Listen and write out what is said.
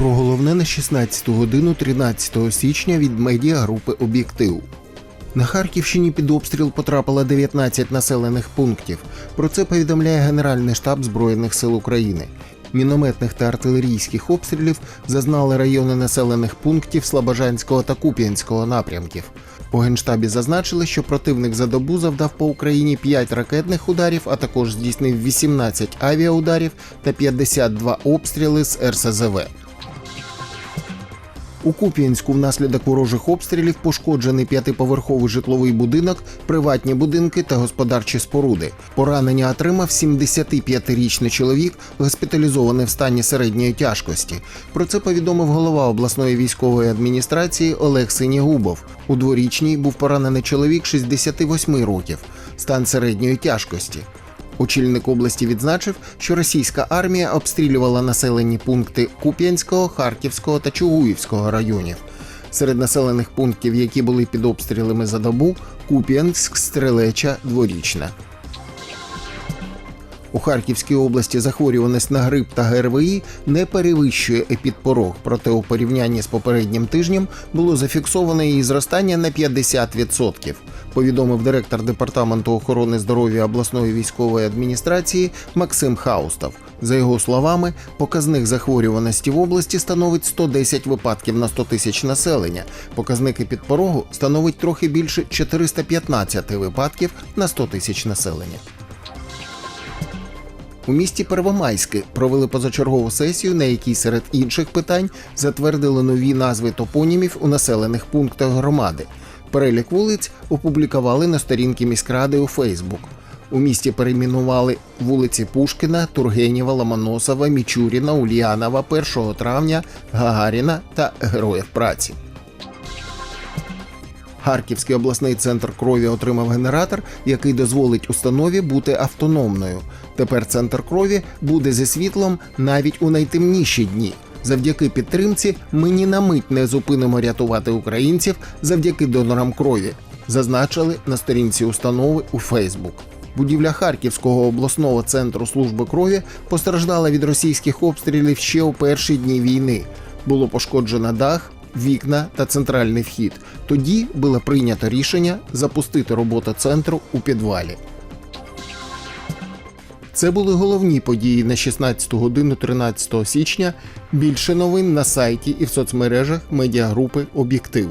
Про головне на 16 годину 13 січня від медіагрупи Об'єктив. На Харківщині під обстріл потрапило 19 населених пунктів. Про це повідомляє Генеральний штаб Збройних сил України. Мінометних та артилерійських обстрілів зазнали райони населених пунктів Слобожанського та Куп'янського напрямків. У генштабі зазначили, що противник за добу завдав по Україні 5 ракетних ударів, а також здійснив 18 авіаударів та 52 обстріли з РСЗВ. У Куп'янську внаслідок ворожих обстрілів пошкоджений п'ятиповерховий житловий будинок, приватні будинки та господарчі споруди. Поранення отримав 75-річний чоловік, госпіталізований в стані середньої тяжкості. Про це повідомив голова обласної військової адміністрації Олег Синігубов. У дворічній був поранений чоловік 68 років, стан середньої тяжкості. Очільник області відзначив, що російська армія обстрілювала населені пункти Куп'янського, Харківського та Чугуївського районів. Серед населених пунктів, які були під обстрілами за добу, Куп'янськ, Стрелеча, Дворічна. У Харківській області захворюваність на грип та ГРВІ не перевищує епідпорог, проте у порівнянні з попереднім тижнем було зафіксовано її зростання на 50%, повідомив директор департаменту охорони здоров'я обласної військової адміністрації Максим Хаустов. За його словами, показник захворюваності в області становить 110 випадків на 100 тисяч населення. Показник епідпорогу становить трохи більше 415 випадків на 100 тисяч населення. У місті Первомайське провели позачергову сесію, на якій серед інших питань затвердили нові назви топонімів у населених пунктах громади. Перелік вулиць опублікували на сторінки міськради у Фейсбук. У місті перейменували вулиці Пушкіна, Тургенєва, Ломоносова, Мічуріна, Ульянова, 1 травня, Гагаріна та Героїв праці. Харківський обласний центр крові отримав генератор, який дозволить установі бути автономною. Тепер центр крові буде зі світлом навіть у найтемніші дні. Завдяки підтримці ми ні на мить не зупинимо рятувати українців завдяки донорам крові, зазначили на сторінці установи у Фейсбук. Будівля Харківського обласного центру служби крові постраждала від російських обстрілів ще у перші дні війни. Було пошкоджено дах, вікна та центральний вхід. Тоді було прийнято рішення запустити роботу центру у підвалі. Це були головні події на 16 годину 13 січня. Більше новин на сайті і в соцмережах медіагрупи Об'єктив.